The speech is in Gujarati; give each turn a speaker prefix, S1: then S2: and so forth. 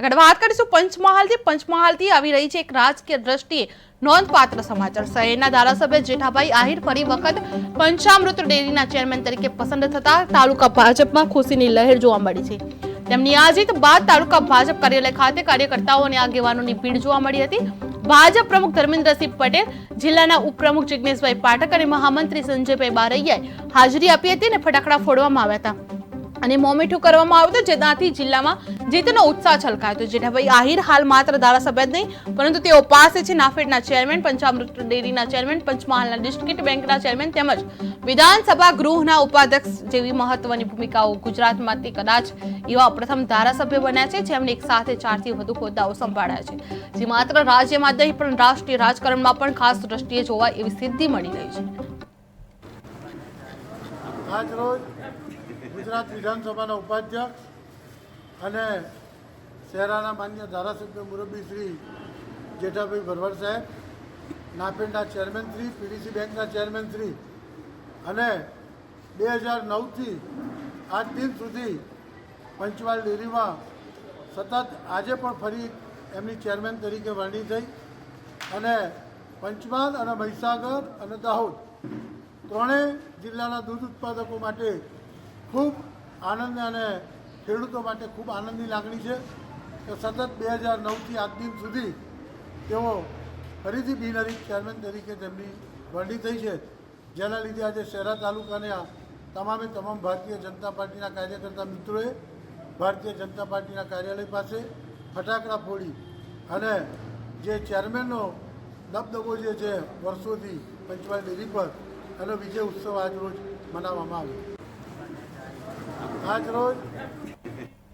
S1: આગળ વાત કરીશું પંચમહાલથી. પંચમહાલથી આવી રહી છે એક રાજકીય દ્રષ્ટિએ નોંધપાત્ર સમાચાર. શહેરના ધારાસભ્ય જેઠાભાઈ આહિર ફરી વખત પંચામૃત ડેરીના ચેરમેન તરીકે પસંદ થતા તાલુકા ભાજપમાં ખુશીની લહેર જોવા મળી છે. તેમની આ જીત બાદ તાલુકા ભાજપ કાર્યાલય ખાતે કાર્યકર્તાઓ અને આગેવાનોની ભીડ જોવા મળી હતી. ભાજપ પ્રમુખ ધર્મેન્દ્રસિંહ પટેલ, જિલ્લાના ઉપપ્રમુખ જિજ્ઞેશભાઈ પાઠક અને મહામંત્રી સંજયભાઈ બારૈયાએ હાજરી આપી હતી અને ફટાકડા ફોડવામાં આવ્યા હતા. અને મોમીઠું કરવામાં આવ્યું હતું, જેનાથી જિલ્લામાં જીતનો ઉત્સાહ છલકાયો હતો. જેઠાભાઈ આહિર હાલ માત્ર ધારાસભ્ય જ નહીં, પરંતુ તેઓ પાસે છે નાફેડના ચેરમેન, પંચામૃત ડેરીના ચેરમેન, પંચમહાલના ડિસ્ટ્રિક્ટ બેંકના ચેરમેન તેમજ વિધાનસભા ગૃહના ઉપાધ્યક્ષ જેવી મહત્વની ભૂમિકાઓ ગુજરાતમાંથી કદાચ એવા પ્રથમ ધારાસભ્ય બન્યા છે જેમણે એક સાથે ચારથી વધુ હોદ્દાઓ સંભાળ્યા છે. જે માત્ર રાજ્યમાં નહીં, પણ રાષ્ટ્રીય રાજકારણમાં પણ ખાસ દ્રષ્ટિએ જોવા એવી સિદ્ધિ મળી રહી છે.
S2: આજ રોજ ગુજરાત વિધાનસભાના ઉપાધ્યક્ષ અને શહેરાના માન્ય ધારાસભ્ય મુરબ્બી શ્રી જેઠાભાઈ ભરવાડ સાહેબ, નાફેડના ચેરમેન શ્રી, પીડીસી બેંકના ચેરમેન શ્રી અને બે હજાર નવથી આજ દિન સુધી પંચમહાલ ડેરીમાં સતત આજે પણ ફરી એમની ચેરમેન તરીકે વરણી થઈ અને પંચમહાલ અને મહીસાગર અને દાહોદ ત્રણેય જિલ્લાના દૂધ ઉત્પાદકો માટે ખૂબ આનંદ અને ખેડૂતો માટે ખૂબ આનંદની લાગણી છે કે સતત બે હજાર નવથી આજ દિન સુધી તેઓ ફરીથી બિનહરી ચેરમેન તરીકે તેમની વરણી થઈ છે. જેના લીધે આજે શહેરા તાલુકાના તમામે તમામ ભારતીય જનતા પાર્ટીના કાર્યકર્તા મિત્રોએ ભારતીય જનતા પાર્ટીના કાર્યાલય પાસે ફટાકડા ફોડી અને જે ચેરમેનનો દબદબો જે છે, વર્ષોથી પંચમહાલ ડેરી પર એનો વિજય ઉત્સવ આજરોજ મનાવવામાં આવ્યો. આજ રોજ